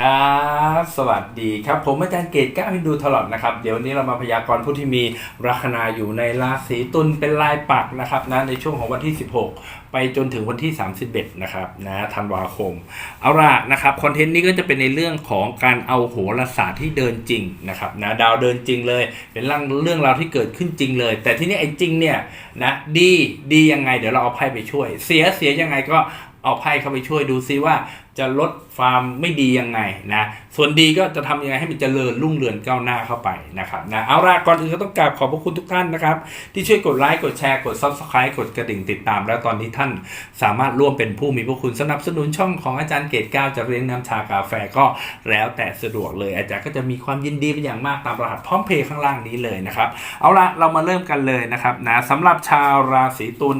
ครับสวัสดีครับ ผมอาจารย์เกตก้าวินดูตลอดนะครับ เดี๋ยววันนี้เรามาพยากรณ์ผู้ที่มีลัคนาอยู่ในราศีตุลเป็นลายปักนะครับนะในช่วงของวันที่ 16 ไปจนถึงวันที่ 31 นะครับนะธันวาคม เอาละนะครับคอนเทนต์นี้ก็จะเป็นในเรื่องของการเอาโหราศาสตร์ที่เดินจริงนะครับนะดาวเดินจริงเลย เป็นเรื่องเรื่องราวที่เกิดขึ้นจริงเลย แต่ที่นี่ไอ้จริงเนี่ยนะดีดียังไงเดี๋ยวเราเอาไพ่ไปช่วย เสียเสียยังไงก็เอาไพ่เข้าไปช่วยดูซิว่า จะลดความไม่ดียังไงนะส่วนดีก็จะทำยังไงให้มันเจริญรุ่งเรืองก้าวหน้าเข้าไปนะครับนะเอาละก่อนอื่นก็ต้องกราบขอบพระคุณทุกท่านนะครับ ที่ช่วยกดไลค์กดแชร์กด subscribe กดกระดิ่งติดตาม แล้วตอนนี้ท่านสามารถร่วมเป็นผู้มีพระคุณสนับสนุนช่องของอาจารย์เกตก้าวจะเรียนน้ำชากาแฟก็แล้วแต่สะดวกเลย อาจารย์ก็จะมีความยินดีเป็นอย่างมากตามรหัสพร้อมเพย์ข้างล่างนี้เลยนะครับเอาละเรามาเริ่มกันเลยนะครับนะสำหรับชาวราศีตุล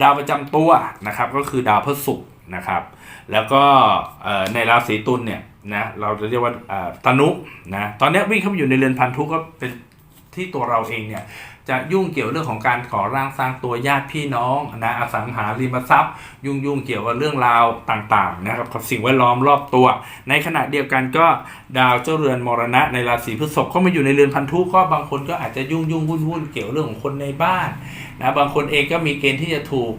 ดาวประจำตัวนะครับก็คือดาวพฤหัสนะครับ แล้วก็ในราศีตุลเนี่ยนะเราจะเรียกว่าตนุนะตอนนี้วิ่งเข้ามาอยู่ในเรือนพันธุก็เป็นที่ตัวเราเองเนี่ยจะยุ่งเกี่ยวเรื่องของการก่อร่างสร้างตัวญาติพี่น้องนะอสังหาริมทรัพย์ ยุ่งยุ่งเกี่ยวกับเรื่องราวต่างๆนะครับกับสิ่งแวดล้อมรอบตัว ในขณะเดียวกันก็ดาวเจ้าเรือนมรณะในราศีพฤษภเข้ามาอยู่ในเรือนพันธุก็บางคนก็อาจจะยุ่งยุ่งวุ่นวุ่นเกี่ยวเรื่องของคนในบ้านนะบางคนเองก็มีเกณฑ์ที่จะถูก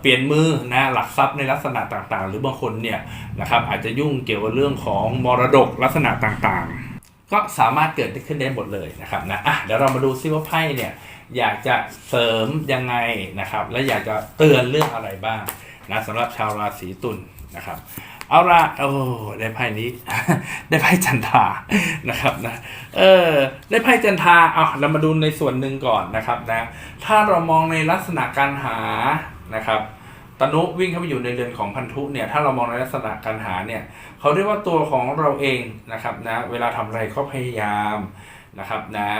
เปลี่ยนมือนะหลักทรัพย์ในลักษณะต่างๆ หรือบางคนเนี่ยนะครับอาจจะยุ่งเกี่ยวกับเรื่องของมรดกลักษณะต่างๆ ก็สามารถเกิดขึ้นได้หมดเลยนะครับนะอะเดี๋ยวเรามาดูซิว่าไพ่เนี่ยอยากจะเสริมยังไงนะครับ และอยากจะเตือนเรื่องอะไรบ้างนะสำหรับชาวราศีตุลนะครับเอาละโอ้ได้ไพ่นี้ ได้ไพ่จันทานะครับนะเออได้ไพ่จันทาเอาเรามาดูในส่วนหนึ่งก่อนนะครับนะถ้าเรามองในลักษณะการหา นะครับตนุวิ่งเข้าไปอยู่ในเรือนของพันธุเนี่ยถ้าเรามองในลักษณะการหาเนี่ยเขาเรียกว่าตัวของเราเองนะครับนะเวลาทำอะไรก็พยายามนะครับนะ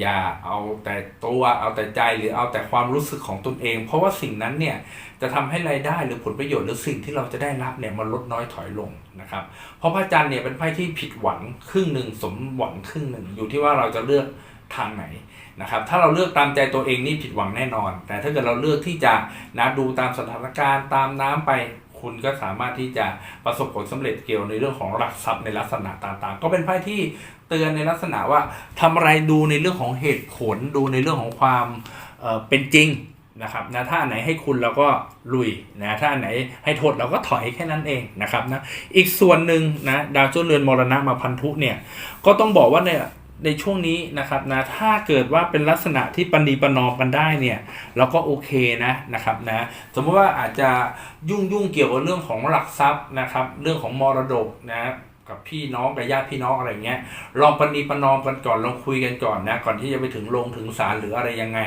อย่าเอาแต่ตัวเอาแต่ใจหรือเอาแต่ความรู้สึกของตนเอง เพราะว่าสิ่งนั้นเนี่ยจะทำให้รายได้หรือผลประโยชน์หรือสิ่งที่เราจะได้รับเนี่ยมันลดน้อยถอยลงนะครับเพราะพระจันทร์เนี่ยเป็นไพ่ที่ผิดหวังครึ่งหนึ่งสมหวังครึ่งหนึ่งอยู่ที่ว่าเราจะเลือกทางไหน นะครับถ้าเราเลือกตามใจตัวเองนี่ผิดหวังแน่นอน แต่ถ้าเกิดเราเลือกที่จะนะดูตามสถานการณ์ตามน้ำไป คุณก็สามารถที่จะประสบผลสำเร็จเกี่ยวในเรื่องของหลักทรัพย์ในลักษณะต่างๆ ก็เป็นไพ่ที่เตือนในลักษณะว่าทำอะไรดูในเรื่องของเหตุผลดูในเรื่องของความเออเป็นจริงนะครับนะถ้าไหนให้คุณเราก็ลุยนะถ้าไหนให้โทษเราก็ถอยแค่นั้นเองนะครับนะอีกส่วนหนึ่งนะดาวเจ้าเรือนมรณะมาพันธุเนี่ยก็ต้องบอกว่าใน ในช่วงนี้นะครับนะถ้าเกิดว่าเป็นลักษณะที่ปณีประนอมกันได้เนี่ยเราก็โอเคนะนะครับนะสมมติว่าอาจจะยุ่งยุ่งเกี่ยวกับเรื่องของหลักทรัพย์นะครับ เรื่องของมรดกนะกับพี่น้องกับญาติพี่น้องอะไรเงี้ยลองปณีประนอมกันก่อนลองคุยกันก่อนนะก่อนที่จะไปถึงลงถึงศาลหรืออะไรยังไง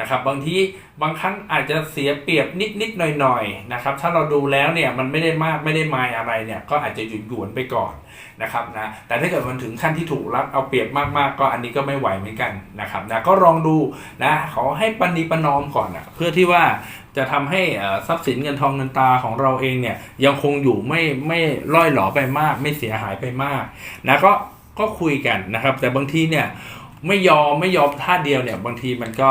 นะครับบางทีบางครั้งอาจจะเสียเปรียบนิดนิดหน่อยหน่อยนะครับถ้าเราดูแล้วเนี่ยมันไม่ได้มากไม่ได้มายอะไรเนี่ยก็อาจจะหยุดหยวนไปก่อน นะครับนะแต่ถ้าเกิดมันถึงขั้นที่ถูกรัดเอาเปรียบมากๆ ก็อันนี้ก็ไม่ไหวเหมือนกันนะครับนะก็ลองดูนะขอให้ปณิประนอมก่อนนะเพื่อที่ว่าจะทำให้ทรัพย์สินเงินทองเงินตาของเราเองเนี่ยยังคงอยู่ไม่ไม่ล่อยหลอไปมาก ไม่เสียหายไปมากนะก็ก็คุยกันนะครับ แต่บางทีเนี่ย ไม่ยอมไม่ยอมท่าเดียวเนี่ย บางทีมันก็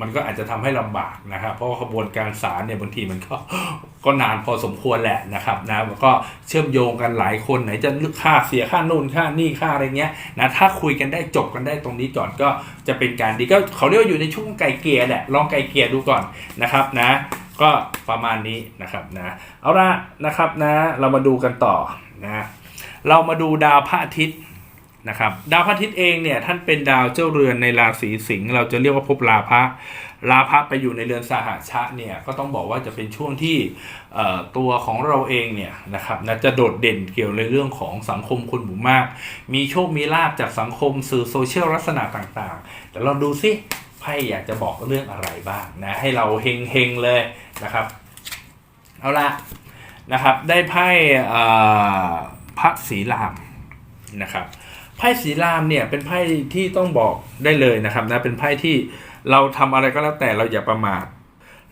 มันก็อาจจะทำให้ลำบากนะครับ เพราะขบวนการศาลเนี่ยบางทีมันก็ก็นานพอสมควรแหละนะครับนะแล้วก็เชื่อมโยงกันหลายคนไหนจะลึกค่าเสียค่านู่นค่านี่ค่าอะไรเงี้ยนะถ้าคุยกันได้จบกันได้ตรงนี้ก่อนก็จะเป็นการดีก็เขาเรียกว่าอยู่ในช่วงไก่เกลี่ยแหละลองไก่เกลี่ยดูก่อนนะครับนะก็ประมาณนี้นะครับนะเอาละนะครับนะเรามาดูกันต่อนะเรามาดูดาวพระอาทิตย์ นะครับดาวพระอาทิตย์เองเนี่ยท่านเป็นดาวเจ้าเรือนในราศีสิงห์เราจะเรียกว่าภพลาภะลาภะไปอยู่ในเรือนสหชะเนี่ยก็ต้องบอกว่าจะเป็นช่วงที่ตัวของเราเองเนี่ยนะครับนะจะโดดเด่นเกี่ยวในเรื่องของสังคมคนหมู่มาก มีโชคมีลาบจากสังคมสื่อโซเชียลลักษณะต่างๆ แต่เราดูซิไพ่อยากจะบอกเรื่องอะไรบ้างนะให้เราเฮงเฮงๆเลยนะครับเอาละนะครับได้ไพ่พระศรีรามนะครับ ไพ่ศรีรามเนี่ยเป็นไพ่ที่ต้องบอกได้เลยนะครับนะเป็นไพ่ที่เราทำอะไรก็แล้วแต่เราอย่าประมาท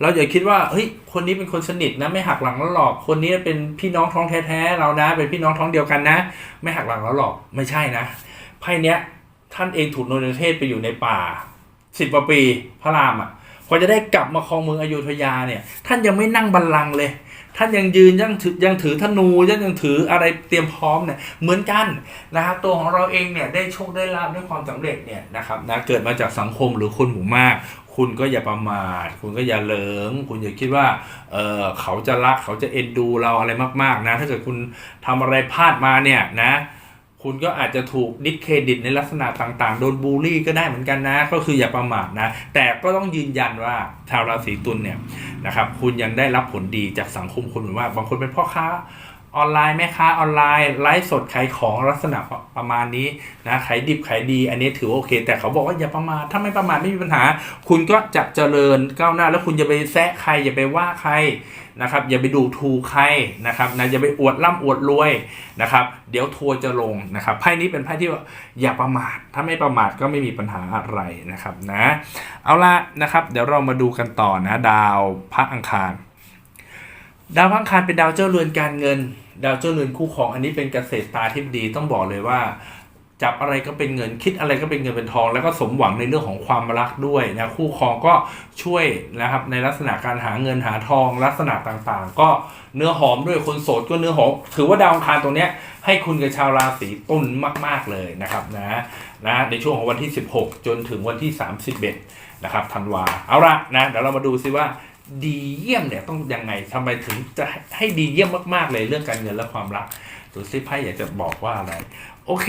เราอย่าคิดว่าเฮ้ยคนนี้เป็นคนสนิทนะไม่หักหลังเราหรอก คนนี้เป็นพี่น้องท้องแท้ๆเรานะ เป็นพี่น้องท้องเดียวกันนะ ไม่หักหลังเราหรอกไม่ใช่นะไพ่เนี้ยท่านเองถูกโนนเทศไปอยู่ในป่าสิบกว่าปีพระรามอะพอจะได้กลับมาครองเมืองอยุธยาเนี่ย ท่านยังไม่นั่งบัลลังก์เลย ท่านยังยืนยังถือยังถือธนูยังยังถืออะไรเตรียมพร้อมเนี่ยเหมือนกันนะครับตัวของเราเองเนี่ยได้โชคได้ลาบได้ความสำเร็จเนี่ยนะครับนะเกิดมาจากสังคมหรือคนหมู่มาก คุณก็อย่าประมาท คุณก็อย่าเหลิง คุณอย่าคิดว่าเออเขาจะรักเขาจะเอ็นดูเราอะไรมากๆนะ ถ้าเกิดคุณทำอะไรพลาดมาเนี่ยนะ คุณก็อาจจะถูกดิสเครดิตในลักษณะต่างๆ โดนบูลลี่ก็ได้เหมือนกันนะ ก็คืออย่าประมาทนะ แต่ก็ต้องยืนยันว่าชาวราศีตุลเนี่ยนะครับคุณยังได้รับผลดีจากสังคมคุณเหมือนว่า บางคนเป็นพ่อค้าออนไลน์แม่ค้าออนไลน์ไลฟ์สดขายของลักษณะประมาณนี้นะขายดิบขายดี อันนี้ถือว่าโอเค แต่เขาบอกว่าอย่าประมาทถ้าไม่ประมาทไม่มีปัญหา คุณก็จะเจริญก้าวหน้า แล้วคุณอย่าไปแซะใครอย่าไปว่าใคร นะครับอย่าไปดูถูกใครนะครับนะอย่าไปอวดร่ำอวดรวยนะครับ เดี๋ยวทัวร์จะลงนะครับไพ่นี้เป็นไพ่ที่อย่าประมาท ถ้าไม่ประมาทก็ไม่มีปัญหาอะไรนะครับนะเอาละนะครับ เดี๋ยวเรามาดูกันต่อนะ ดาวพระอังคาร ดาวพระอังคารเป็นดาวเจ้าเรือนการเงิน ดาวเจ้าเรือนคู่ครองอันนี้เป็นเกษตรตาทิพดีต้องบอกเลยว่า จับอะไรก็เป็นเงินคิดอะไรก็เป็นเงินเป็นทอง แล้วก็สมหวังในเรื่องของความรักด้วยนะคู่ครองก็ช่วยนะครับในลักษณะการหาเงินหาทอง ลักษณะต่างๆ ก็เนื้อหอมด้วยคนโสดก็เนื้อหอม ถือว่าดาวอังคารตรงเนี้ยให้คุณกับชาวราศีตุลมาก ๆเลยนะครับนะนะในช่วงของวันที่ 16 จนถึงวันที่ 31นะครับธันวาเอาละนะเดี๋ยวเรามาดูซิว่าดีเยี่ยมเนี่ยต้องยังไงทำไมถึงจะให้ดีเยี่ยมมากๆเลยเรื่องการเงินและความรักดูซิไพ่อยากจะบอกว่าอะไร โอเค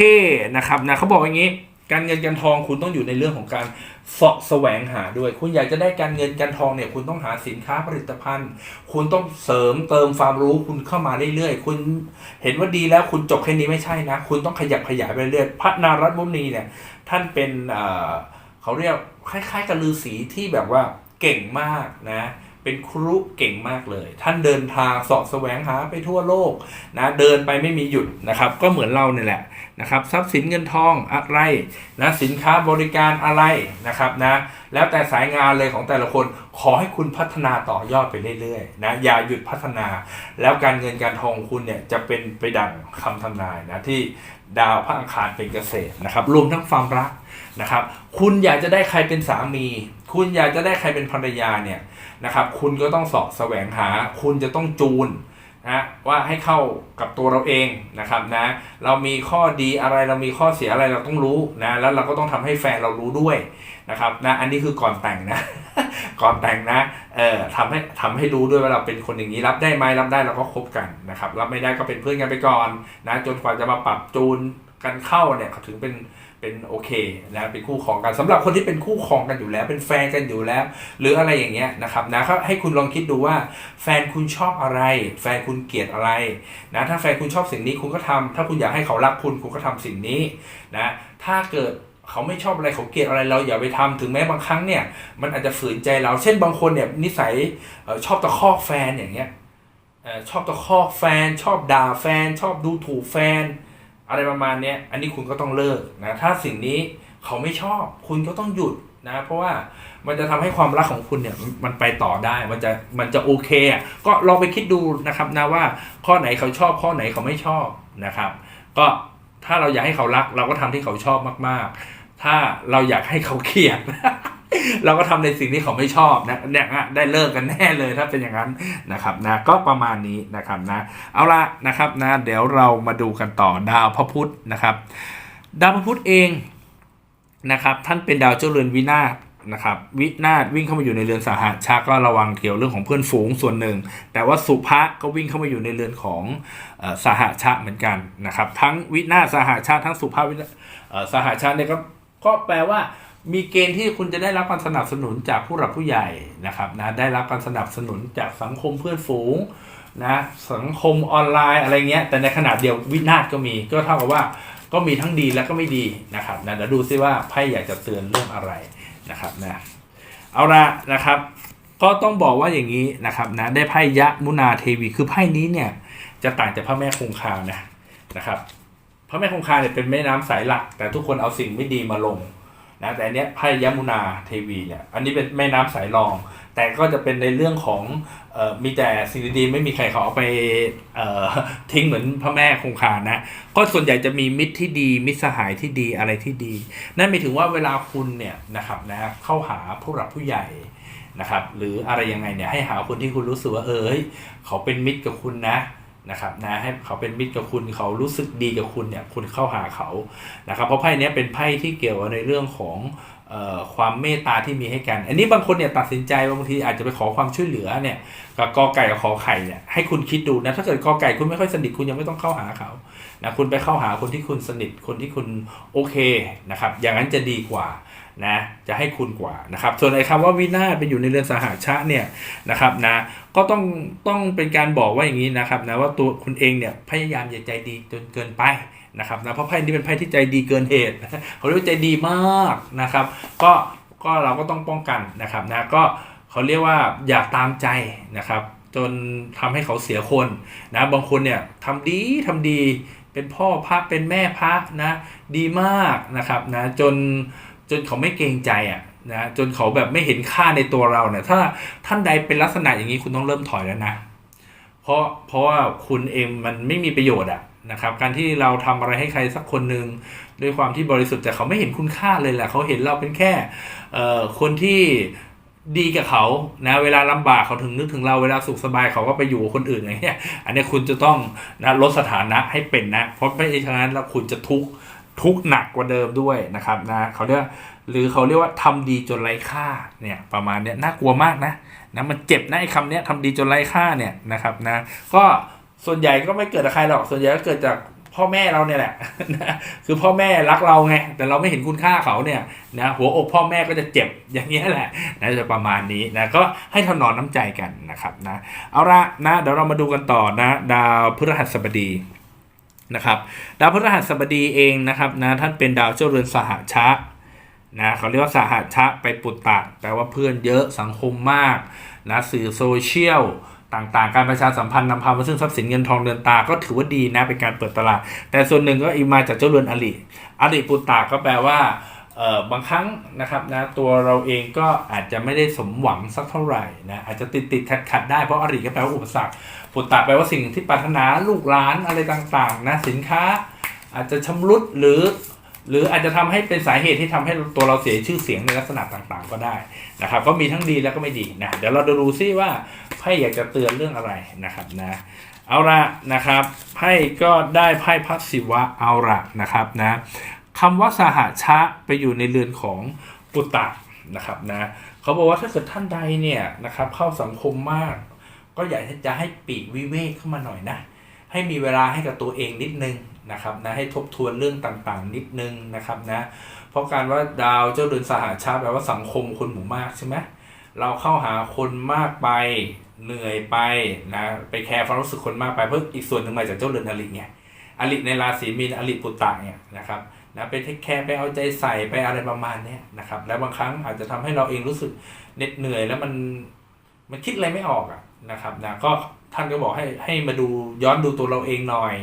นะครับนะเขาบอกอย่างนี้ การเงินการทองคุณต้องอยู่ในเรื่องของการเสาะแสวงหาด้วย คุณอยากจะได้การเงินการทองเนี่ยคุณต้องหาสินค้าผลิตภัณฑ์ คุณต้องเสริมเติมความรู้คุณเข้ามาเรื่อยๆ คุณเห็นว่าดีแล้วคุณจบแค่นี้ไม่ใช่นะ คุณต้องขยับขยายไปเรื่อยพระนารัตน์มุนีเนี่ยท่านเป็นเอ่อเขาเรียกคล้ายๆกับฤาษีที่แบบว่าเก่งมากนะ เป็นครุเก่งมากเลย ท่านเดินทางสาะแสวงหาไปทั่วโลกนะเดินไปไม่มีหยุดนะครับ ก็เหมือนเราเนี่ยแหละนะครับ ทรัพย์สินเงินทองอะไรนะสินค้าบริการอะไรนะครับนะแล้วแต่สายงานเลยของแต่ละคนขอให้คุณพัฒนาต่อยอดไปเรื่อยๆนะอย่าหยุดพัฒนา แล้วการเงินการทองคุณเนี่ยจะเป็นไปดังคำทำนายนะที่ดาวพระอังคารเป็นเกษตรนะครับ รวมทั้งความรักนะครับ คุณอยากจะได้ใครเป็นสามี คุณอยากจะได้ใครเป็นภรรยาเนี่ย นะครับคุณก็ต้องสอบแสวงหา คุณจะต้องจูนนะว่าให้เข้ากับตัวเราเองนะครับนะเรามีข้อดีอะไรเรามีข้อเสียอะไรเราต้องรู้นะแล้วเราก็ต้องทำให้แฟนเรารู้ด้วยนะครับนะอันนี้คือก่อนแต่งนะ ก่อนแต่งนะเอ่อทำให้ทำให้รู้ด้วยว่าเราเป็นคนอย่างนี้รับได้ไหมรับได้เราก็คบกันนะครับรับไม่ได้ก็เป็นเพื่อนกันไปก่อนนะจนกว่าจะมาปรับจูนกันเข้าเนี่ยถึงเป็น เป็นโอเคนะเป็นคู่ครองกันสำหรับคนที่เป็นคู่ครองกันอยู่แล้ว เป็นแฟนกันอยู่แล้ว หรืออะไรอย่างเงี้ยนะครับนะครับให้คุณลองคิดดูว่า แฟนคุณชอบอะไร แฟนคุณเกลียดอะไรนะถ้าแฟนคุณชอบสิ่งนี้คุณก็ทำถ้าคุณอยากให้เขารักคุณคุณก็ทำสิ่งนี้นะถ้าเกิดเขาไม่ชอบอะไรเขาเกลียดอะไรเราอย่าไปทำถึงแม้บางครั้งเนี่ยมันอาจจะฝืนใจเรา เช่นบางคนเนี่ยนิสัยออชอบตะคอกแฟนอย่างเงี้ยออชอบตะคอกแฟน ชอบด่าแฟน ชอบดูถูกแฟน อะไรประมาณเนี้ยอันนี้คุณก็ต้องเลิกนะถ้าสิ่งนี้เขาไม่ชอบ คุณก็ต้องหยุดนะเพราะว่ามันจะทำให้ความรักของคุณเนี่ยมันไปต่อได้มันจะมันจะโอเคอะก็ลองไปคิดดูนะครับนะว่าข้อไหนเขาชอบข้อไหนเขาไม่ชอบนะครับ ก็ถ้าเราอยากให้เขารัก เราก็ทำที่เขาชอบมาก ๆ ถ้าเราอยากให้เขาเกลียด เราก็ทำในสิ่งที่เขาไม่ชอบนะเนี่ยได้เลิกกันแน่เลยถ้าเป็นอย่างนั้นนะครับนะก็ประมาณนี้นะครับนะเอาละนะครับนะเดี๋ยวเรามาดูกันต่อดาวพระพุธนะครับ ดาวพระพุธเองนะครับท่านเป็นดาวเจ้าเรือนวินาศนะครับวินาศวิ่งเข้ามาอยู่ในเรือนสหชาก็ระวังเกี่ยวเรื่องของเพื่อนฝูงส่วนหนึ่ง แต่ว่าสุภะก็วิ่งเข้ามาอยู่ในเรือนของสหชาเหมือนกันนะครับ ทั้งวินาศสหชาทั้งสุภาวินาศสหชาเนี่ยก็ก็แปลว่า มีเกณฑ์ที่คุณจะได้รับการสนับสนุนจากผู้หลักผู้ใหญ่นะครับนะได้รับการสนับสนุนจากสังคมเพื่อนฝูงนะสังคมออนไลน์อะไรเงี้ยแต่ในขณะเดียววินาศก็มีก็เท่ากับว่าก็มีทั้งดีและก็ไม่ดีนะครับนะเดี๋ยวดูซิว่าไพ่อยากจะเตือนเรื่องอะไรนะครับนะเอาละนะครับ ก็ต้องบอกว่าอย่างนี้นะครับนะได้ไพ่ยะมุนาเทวีคือไพ่นี้เนี่ยจะต่างจากพระแม่คงคานะนะครับพระแม่คงคาเนี่ยเป็นแม่น้ำสายหลัก แต่ทุกคนเอาสิ่งไม่ดีมาลง นะแต่อันเนี้ยไพ่ยมุนาเทวีเนี่ยอันนี้เป็นแม่น้ำสายรอง แต่ก็จะเป็นในเรื่องของเออมีแต่สิ่งดีๆไม่มีใครเขาเอาไปเออทิ้งเหมือนพระแม่คงคานะก็ส่วนใหญ่จะมีมิตรที่ดีมิตรสหายที่ดีอะไรที่ดี นั่นหมายถึงว่าเวลาคุณเนี่ยนะครับนะเข้าหาผู้หลักผู้ใหญ่นะครับหรืออะไรยังไงเนี่ยให้หาคนที่คุณรู้สึกว่าเออเฮ้ยเขาเป็นมิตรกับคุณนะ นะครับนะให้เขาเป็นมิตรกับคุณเขารู้สึกดีกับคุณเนี่ยคุณเข้าหาเขานะครับเพราะไพ่นี้เป็นไพ่ที่เกี่ยวในเรื่องของออความเมตตาที่มีให้กัน อันนี้บางคนเนี่ยตัดสินใจว่าบางทีอาจจะไปขอความช่วยเหลือเนี่ยกับกอไก่กับขอไข่เนี่ยให้คุณคิดดูนะถ้าเกิดกอไก่คุณไม่ค่อยสนิทคุณยังไม่ต้องเข้าหาเขานะคุณไปเข้าหาคนที่คุณสนิทคนที่คุณโอเคนะครับอย่างนั้นจะดีกว่า นะจะให้คุณกว่านะครับ ส่วนไอ้คำว่าวินาศไปอยู่ในเรือนสหชะเนี่ยนะครับนะก็ต้องต้องเป็นการบอกว่าอย่างนี้นะครับนะว่าตัวคุณเองเนี่ยพยายามอย่าใจดีจนเกินไปนะครับนะเพราะไพ่นี้เป็นไพ่ที่ใจดีเกินเหตุเขาเรียกว่าใจดีมากนะครับ ก็ก็เราก็ต้องป้องกันนะครับนะก็เขาเรียกว่าอย่าตามใจนะครับ จนทำให้เขาเสียคนนะบางคนเนี่ยทำดีทำดีเป็นพ่อพระเป็นแม่พระนะดีมากนะครับนะจน จนเขาไม่เกรงใจอะนะจนเขาแบบไม่เห็นค่าในตัวเราเนี่ยถ้าท่านใดเป็นลักษณะอย่างนี้คุณต้องเริ่มถอยแล้วนะ เพราะเพราะว่าคุณเองมันไม่มีประโยชน์อะนะครับการที่เราทำอะไรให้ใครสักคนหนึ่งด้วยความที่บริสุทธิ์แต่เขาไม่เห็นคุณค่าเลยแหละเขาเห็นเราเป็นแค่คนที่ดีกับเขานะเวลาลำบากเขาถึงนึกถึงเราเวลาสุขสบายเขาก็ไปอยู่กับคนอื่นอย่างเงี้ยอันนี้คุณจะต้องนะลดสถานะให้เป็นนะ เพราะไม่ฉะนั้นแล้วคุณจะทุกข์ ทุกหนักกว่าเดิมด้วยนะครับนะเขาเรียกหรือเขาเรียกว่าทำดีจนไร้ค่าเนี่ยประมาณเนี้ยน่ากลัวมากนะนะมันเจ็บนะไอ้คำเนี้ยทำดีจนไร้ค่าเนี่ยนะครับนะก็ส่วนใหญ่ก็ไม่เกิดจากใครหรอกส่วนใหญ่ก็เกิดจากพ่อแม่เราเนี่ยแหละคือพ่อแม่รักเราไงแต่เราไม่เห็นคุณค่าเขาเนี่ยนะหัวอกพ่อแม่ก็จะเจ็บอย่างเงี้ยแหละนะจะประมาณนี้นะก็ให้ถนอมน้ำใจกันนะครับนะเอาละนะเดี๋ยวเรามาดูกันต่อนะ ดาวพฤหัสบดี นะครับดาวพฤหัสบดีเองนะครับนะท่านเป็นดาวเจ้าเรือนสหชะนะเขาเรียกว่าสหัชะไปปุตตะแปลว่าเพื่อนเยอะสังคมมากนะสื่อโซเชียลต่างๆ การประชาสัมพันธ์นำพามาซึ่งทรัพย์สินเงินทองเดินตาก็ถือว่าดีนะเป็นการเปิดตลาด แต่ส่วนหนึ่งก็อีมาจากเจ้าเรือนอริอริปุตตะก็แปลว่าเอ่อบางครั้งนะครับนะตัวเราเองก็อาจจะไม่ได้สมหวังสักเท่าไหร่นะอาจจะติดติดขัดขัดๆได้เพราะอริก็แปลว่าอุปสรรค ปุตตะแปลว่าสิ่งที่ปรารถนาลูกหลานอะไรต่างๆนะสินค้าอาจจะชำรุดหรือ หรืออาจจะทำให้เป็นสาเหตุที่ทำให้ตัวเราเสียชื่อเสียงในลักษณะต่างๆ ก็ได้นะครับ ก็มีทั้งดีแล้วก็ไม่ดีนะเดี๋ยวเราดูซิว่าไพ่อยากจะเตือนเรื่องอะไรนะครับนะเอาละนะครับไพ่ก็ได้ไพ่พัสศิวะเอาละนะครับนะคำว่าสหชะไปอยู่ในเรือนของปุตตะนะครับนะเขาบอกว่าถ้าเกิดท่านใดเนี่ยนะครับเข้าสังคมมาก ก็อยากจะให้ปีกวิเวกเข้ามาหน่อยนะ ให้มีเวลาให้กับตัวเองนิดนึงนะครับนะให้ทบทวนเรื่องต่างๆ นิดนึงนะครับนะเพราะการว่าดาวเจ้าเดือนสหชาติแปลว่าสังคมคนหมู่มากใช่ไหมเราเข้าหาคนมากไปเหนื่อยไปนะไปแคร์ความรู้สึกคนมากไปเพราะอีกส่วนหนึ่งมาจากเจ้าเดือนอลิไงอลิในราศีมีนอลิปุตตะเนี่ยนะครับนะไปเทคแคร์ไปเอาใจใส่ไปอะไรประมาณเนี้ยนะครับแล้วบางครั้งอาจจะทำให้เราเองรู้สึกเหน็ดเหนื่อยแล้วมันมันคิดอะไรไม่ออกอะ นะครับนะก็ท่านก็บอกให้ให้มาดูย้อนดูตัวเราเองหน่อย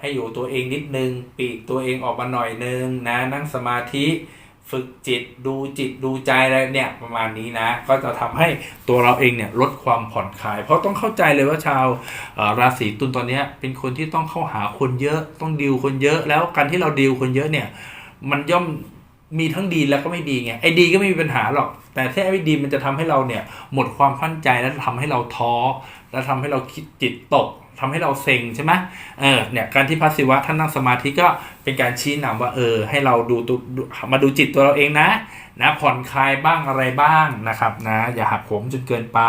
ให้อยู่ตัวเองนิดนึงปีกตัวเองออกมาหน่อยนึงนะนั่งสมาธิฝึกจิตดูจิตดูใจอะไรเนี่ยประมาณนี้นะ ก็จะทำให้ตัวเราเองเนี่ยลดความผ่อนคลาย เพราะต้องเข้าใจเลยว่าชาวราศีตุลตอนนี้เป็นคนที่ต้องเข้าหาคนเยอะต้องดีลคนเยอะ แล้วการที่เราดีลคนเยอะเนี่ยมันย่อมมีทั้งดีแล้วก็ไม่ดีไงไอ้ดีก็ไม่มีปัญหาหรอก แต่ถ้าไอ้ไม่ดีมันจะทำให้เราเนี่ยหมดความมั่นใจแล้วทำให้เราท้อ แล้วทำให้เราคิดจิตตกทำให้เราเซ็งใช่ไหมเออเนี่ยการที่พัสสิวะท่านนั่งสมาธิก็เป็นการชี้นำว่าเออให้เราดูตัวมาดูจิตตัวเราเองนะนะผ่อนคลายบ้างอะไรบ้างนะครับนะอย่าหักโหมจนเกินไป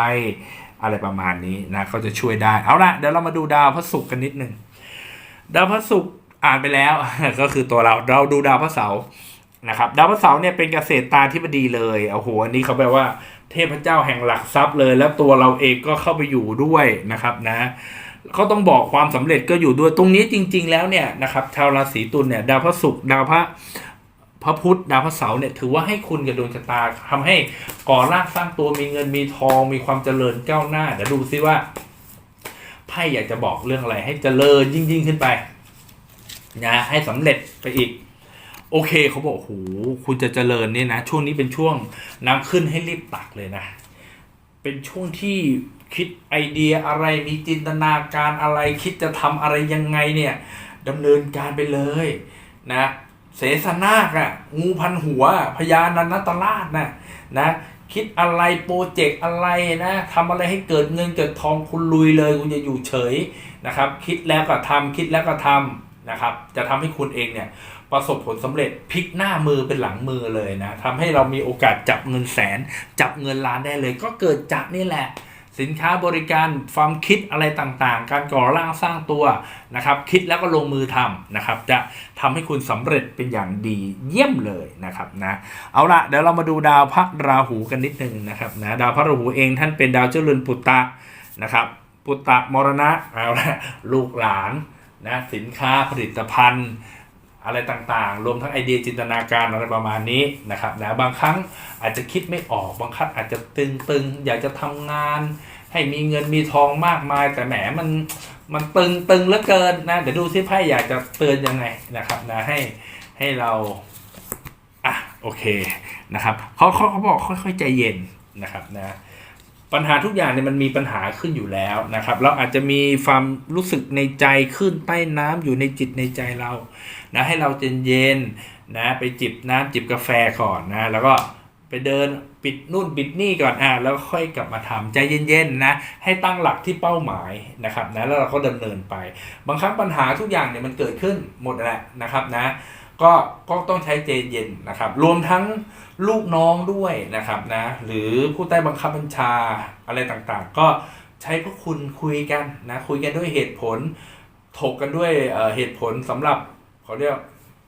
อะไรประมาณนี้นะเขาจะช่วยได้เอาละเดี๋ยวเรามาดูดาวพระศุกร์กันนิดหนึ่งดาวพระศุกร์อ่านไปแล้วก็คือตัวเราเราดูดาวพระเสาร์ นะครับดาวพฤหัสเสาร์เนี่ยเป็นเกษตรตาธิบดีเลยโอ้โหอันนี้เขาแปลว่า เทพเจ้าแห่งหลักทรัพย์เลย แล้วตัวเราเองก็เข้าไปอยู่ด้วยนะครับนะเขาต้องบอกความสำเร็จก็อยู่ด้วยตรงนี้จริง ๆ แล้วเนี่ยนะครับชาวราศีตุลเนี่ยดาวพระศุกร์ดาวพระพระพุธดาวพระเสาร์เนี่ยถือว่าให้คุณกับดวงชะตาทำให้ก่อร่างสร้างตัวมีเงินมีทองมีความเจริญก้าวหน้าเดี๋ยวดูซิว่าไพ่อยากจะบอกเรื่องอะไรให้เจริญยิ่ง ๆ ขึ้นไปนะให้สำเร็จไปอีก โอเคเขาบอกโหคุณจะเจริญเนี่ยนะ ช่วงนี้เป็นช่วงน้ำขึ้นให้รีบตักเลยนะ เป็นช่วงที่คิดไอเดียอะไรมีจินตนาการอะไรคิดจะทำอะไรยังไงเนี่ยดำเนินการไปเลยนะเสสนาคอะงูพันหัวพญานันตราชนะนะคิดอะไรโปรเจกต์อะไรนะทำอะไรให้เกิดเงินเกิดทองคุณลุยเลยคุณจะอยู่เฉยนะครับ คิดแล้วก็ทำคิดแล้วก็ทำนะครับ จะทำให้คุณเองเนี่ย ประสบผลสำเร็จพลิกหน้ามือเป็นหลังมือเลยนะทำให้เรามีโอกาสจับเงินแสน จับเงินล้านได้เลย ก็เกิดจากนี่แหละ สินค้าบริการความคิดอะไรต่างๆ การก่อร่างสร้างตัวนะครับคิดแล้วก็ลงมือทำนะครับ จะทำให้คุณสำเร็จเป็นอย่างดีเยี่ยมเลยนะครับนะเอาละเดี๋ยวเรามาดูดาวพระราหูกันนิดนึงนะครับนะดาวพระราหูเองท่านเป็นดาวเจ้าเรือนปุตตะนะครับปุตตะมรณะเอาละลูกหลานนะสินค้าผลิตภัณฑ์ อะไรต่างๆ รวมทั้งไอเดียจินตนาการอะไรประมาณนี้นะครับนะบางครั้งอาจจะคิดไม่ออกบางครั้งอาจจะตึงๆ อยากจะทำงาน ให้มีเงินมีทองมากมาย แต่แหมมันมันตึงตึงเหลือเกินนะเดี๋ยวดูซิไพ่อยากจะเตือนยังไงนะครับนะให้ให้เราอะโอเคนะครับเขาเขาเขาบอกค่อยๆใจเย็นนะครับนะ ปัญหาทุกอย่างเนี่ยมันมีปัญหาขึ้นอยู่แล้วนะครับ เราอาจจะมีความรู้สึกในใจขึ้นใต้น้ำอยู่ในจิตในใจเรานะให้เราเย็นๆนะไปจิบน้ำจิบกาแฟก่อนนะแล้วก็ไปเดินปิดนู่นปิดนี่ก่อนอะแล้วค่อยกลับมาทำใจเย็นๆนะให้ตั้งหลักที่เป้าหมายนะครับนะแล้วเราก็ดำเนินไป บางครั้งปัญหาทุกอย่างเนี่ยมันเกิดขึ้นหมดแหละนะครับนะก็ก็ต้องใช้ใจเย็นนะครับ รวมทั้ง ลูกน้องด้วยนะครับนะ หรือผู้ใต้บังคับบัญชาอะไรต่างๆ ก็ใช้พวกคุณคุยกันนะคุยกันด้วยเหตุผล ถกกันด้วยเเหตุผลสำหรับเขาเรียก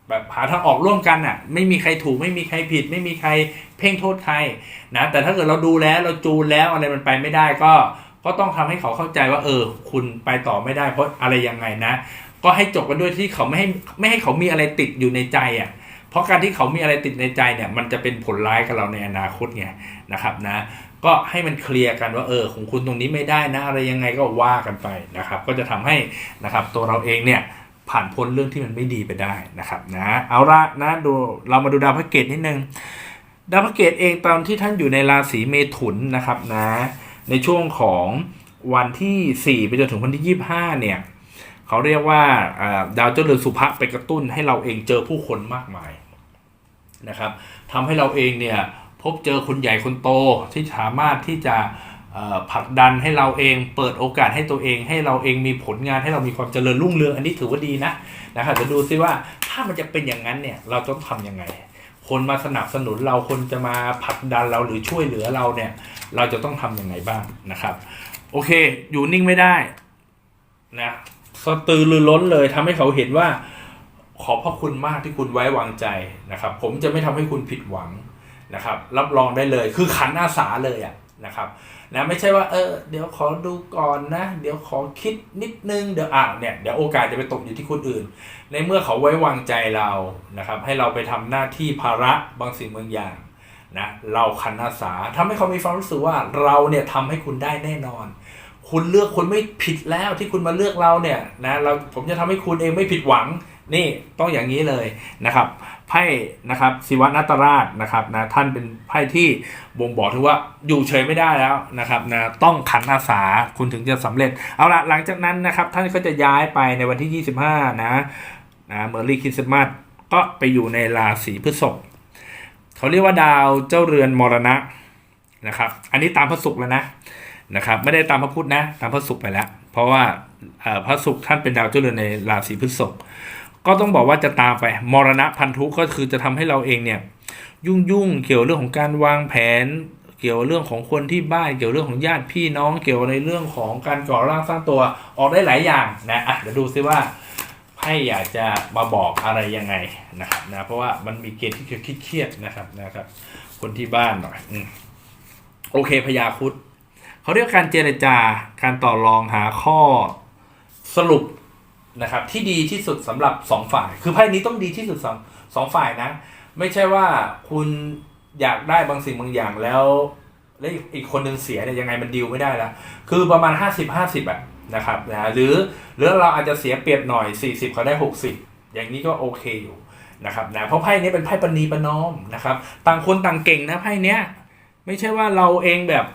แบบหาทางออกร่วมกันอะ ไม่มีใครถูกไม่มีใครผิด ไม่มีใครเพ่งโทษใครนะแต่ถ้าเกิดเราดูแล้วเราจูนแล้วอะไรมันไปไม่ได้ก็ก็ต้องทำให้เขาเข้าใจว่า เออ คุณไปต่อไม่ได้เพราะอะไรยังไงนะ ก็ให้จบกันด้วยที่เขาไม่ให้ไม่ให้เขามีอะไรติดอยู่ในใจอะ ราะการที่เขามีอะไรติดในใจเนี่ยมันจะเป็นผลร้ายกับเราในอนาคตไงนะครับนะก็ให้มันเคลียร์กันว่าเออของคุณตรงนี้ไม่ได้นะอะไรยังไงก็ว่ากันไปนะครับ ก็จะทำให้นะครับตัวเราเองเนี่ยผ่านพ้นเรื่องที่มันไม่ดีไปได้นะครับนะเอาละนะดูเรามาดูดาวพระเกตนิดนึงดาวพระเกตเองตอนที่ท่านอยู่ในราศีเมถุนนะครับนะในช่วงของวันที่ 4 ไปจนถึงวันที่ 25 เนี่ยเขาเรียกว่าดาวเจ้าเรือนสุภะไปกระตุ้นให้เราเองเจอผู้คนมากมาย นะครับทำให้เราเองเนี่ยพบเจอคนใหญ่คนโตที่สามารถที่จะผลักดันให้เราเองเปิดโอกาสให้ตัวเอง ให้เราเองมีผลงานให้เรามีความเจริญรุ่งเรืองอันนี้ถือว่าดีนะนะครับจะดูซิว่าถ้ามันจะเป็นอย่างนั้นเนี่ยเราต้องทำยังไง คนมาสนับสนุนเราคนจะมาผลักดันเราหรือช่วยเหลือเราเนี่ยเราจะต้องทำยังไงบ้างนะครับ โอเคอยู่นิ่งไม่ได้นะสตือรือร้นเลยทำให้เขาเห็นว่า ขอบพระคุณมากที่คุณไว้วางใจนะครับ ผมจะไม่ทำให้คุณผิดหวังนะครับ รับรองได้เลย คือขันอาสาเลยอะนะครับนะไม่ใช่ว่าเออเดี๋ยวขอดูก่อนนะ เดี๋ยวขอคิดนิดนึงเดี๋ยวอะเนี่ยเดี๋ยวโอกาสจะไปตกอยู่ที่คนอื่น ในเมื่อเขาไว้วางใจเรานะครับ ให้เราไปทำหน้าที่ภาระบางสิ่งบางอย่างนะเราขันอาสาทำให้เขามีความรู้สึกว่าเราเนี่ยทำให้คุณได้แน่นอน คุณเลือกคนไม่ผิดแล้วที่คุณมาเลือกเราเนี่ยนะเราผมจะทำให้คุณเองไม่ผิดหวัง นี่ต้องอย่างนี้เลยนะครับไพ่นะครับศิวนัตราชนะครับนะท่านเป็นไพ่ที่บ่งบอกถึงว่าอยู่เฉยไม่ได้แล้วนะครับนะต้องขันอาสาคุณถึงจะสำเร็จ เอาละหลังจากนั้นนะครับท่านก็จะย้ายไปในวันที่ 25 นะนะเมอร์ลี่คริสต์มาสก็ไปอยู่ในราศีพฤษภเขาเรียกว่าดาวเจ้าเรือนมรณะนะครับ อันนี้ตามพระศุกร์แล้วนะนะครับไม่ได้ตามพระพุธนะ ตามพระศุกร์ไปแล้ว เพราะว่าเอ่อพระศุกร์ท่านเป็นดาวเจ้าเรือนในราศีพฤษภ ก็ต้องบอกว่าจะตามไปมรณะพันธุก็คือจะทำให้เราเองเนี่ยยุ่งยุ่งๆเกี่ยวเรื่องของการวางแผน เกี่ยวเรื่องของคนที่บ้านเกี่ยวเรื่องของญาติพี่น้อง เกี่ยวในเรื่องของการก่อร่างสร้างตัวออกได้หลายอย่างนะอะเดี๋ยวดูซิว่าไพ่อยากจะมาบอกอะไรยังไงนะครับนะเพราะว่ามันมีเกณฑ์ที่เครียดนะครับนะครับ คนที่บ้านหน่อยโอเคพยาคุดเขาเรียกการเจรจาการต่อรองหาข้อสรุป นะครับที่ดีที่สุดสำหรับสองฝ่าย คือไพ่นี้ต้องดีที่สุดสองสองฝ่ายนะ ไม่ใช่ว่าคุณอยากได้บางสิ่งบางอย่างแล้ว แล้วอีกคนหนึ่งเสียเนี่ยยังไงมันดีลไม่ได้แล้ว คือประมาณ 50 50อะนะครับนะหรือหรือเราอาจจะเสียเปรียบหน่อย 40เขาได้ 60 อย่างนี้ก็โอเคอยู่นะครับนะเพราะไพ่นี้เป็นไพ่ปณีประนอมนะครับ ต่างคนต่างเก่งนะไพ่เนี้ยไม่ใช่ว่าเราเองแบบ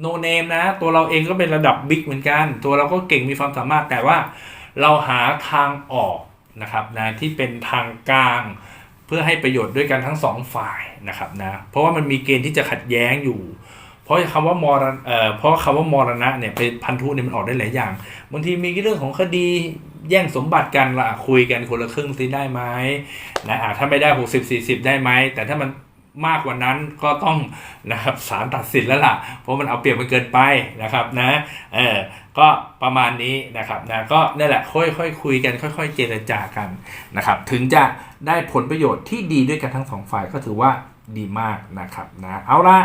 โนเนมนะ ตัวเราเองก็เป็นระดับบิ๊กเหมือนกัน ตัวเราก็เก่งมีความสามารถแต่ว่า เราหาทางออกนะครับนะที่เป็นทางกลางเพื่อให้ประโยชน์ด้วยกันทั้งสองฝ่ายนะครับนะเพราะว่ามันมีเกณฑ์ที่จะขัดแย้งอยู่ เพราะคำว่ามรณเอ่อเพราะคำว่ามรณะเนี่ยเป็นพันธุเนี่ยมันออกได้หลายอย่างบางทีมีเรื่องของคดีแย่งสมบัติกันละคุยกันคนละครึ่งซิได้ไหมนะอะถ้าไม่ได้ 60 40 ได้ไหมแต่ถ้ามัน มากกว่านั้นก็ต้องนะครับศาลตัดสินแล้วล่ะ เพราะมันเอาเปรียบมันเกินไปนะครับนะเออก็ประมาณนี้นะครับนะก็นี่แหละค่อยๆคุยกัน ค่อย ๆ เจรจากันนะครับ ถึงจะได้ผลประโยชน์ที่ดีด้วยกันทั้งสองฝ่ายก็ถือว่า ดีมากนะครับนะเอาละ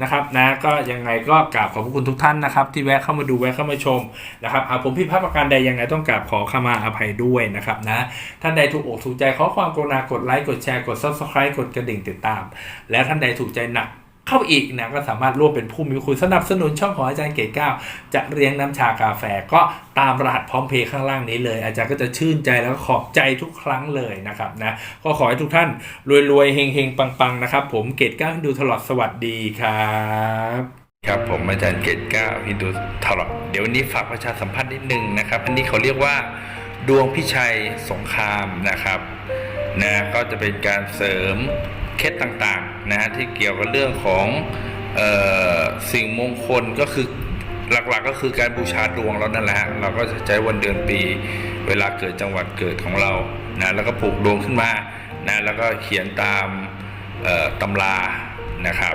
นะครับนะก็ยังไงก็กราบขอบพระคุณทุกท่านนะครับ ที่แวะเข้ามาดูแวะเข้ามาชมนะครับหากผมผิดพลาดประการใดยังไงต้องกราบขอขมาอภัยด้วยนะครับนะท่านใดถูกอกถูกใจขอความกรุณากดไลค์กดแชร์กด subscribe กดกระดิ่งติดตาม และท่านใดถูกใจหนัก เข้าอีกนะก็สามารถร่วมเป็นผู้มีคุณสนับสนุนช่องของอาจารย์เกตเก้าจะเรียงน้ำชากาแฟก็ตามรหัสพร้อมเพย์ข้างล่างนี้เลย อาจารย์ก็จะชื่นใจแล้วก็ขอบใจทุกครั้งเลยนะครับนะก็ขอให้ทุกท่านรวยๆเฮงๆปังๆนะครับ ผมเกตเก้าดูตลอดสวัสดีครับครับผมอาจารย์เกตเก้าฮินดูตลอดเดี๋ยววันนี้ฝากประชาสัมพันธ์นิดนึงนะครับ อันนี้เขาเรียกว่า ดวงพิชัยสงครามนะครับนะก็จะเป็นการเสริม เคล็ดต่างๆนะฮะที่เกี่ยวกับเรื่องของออสิ่งมงคลก็คือหลักๆก็คือการบูชาดวงเรานั่นแหละ เราก็จะใช้วันเดือนปี เวลาเกิดจังหวัดเกิดของเรานะแล้วก็ปลูกดวงขึ้นมานะแล้วก็เขียนตามตำรานะครับ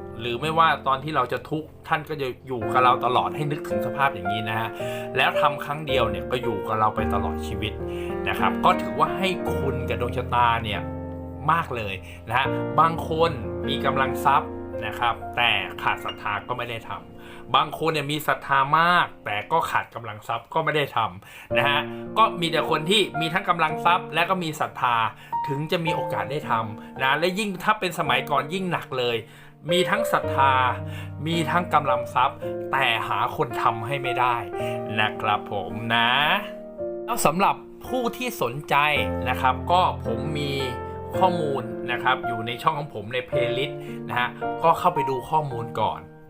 หรือไม่ว่าตอนที่เราจะทุกข์ท่านก็จะอยู่กับเราตลอดให้นึกถึงสภาพอย่างนี้นะฮะแล้วทำครั้งเดียวเนี่ยก็อยู่กับเราไปตลอดชีวิตนะครับ ก็ถือว่าให้คุณกับดวงชะตาเนี่ยมากเลยนะฮะบางคนมีกำลังทรัพย์นะครับ แต่ขาดศรัทธาก็ไม่ได้ทำ บางคนเนี่ยมีศรัทธามาก แต่ก็ขาดกำลังทรัพย์ก็ไม่ได้ทำนะฮะก็มีแต่คนที่มีทั้งกำลังทรัพย์ และก็มีศรัทธาถึงจะมีโอกาสได้ทำนะและยิ่งถ้าเป็นสมัยก่อนยิ่งหนักเลยมีทั้งศรัทธา มีทั้งกำลังทรัพย์ แต่หาคนทำให้ไม่ได้นะครับผมนะ แล้วสำหรับผู้ที่สนใจนะครับ ก็ผมมีข้อมูลนะครับ อยู่ในช่องของผมในเพลย์ลิสต์นะฮะ ก็เข้าไปดูข้อมูลก่อน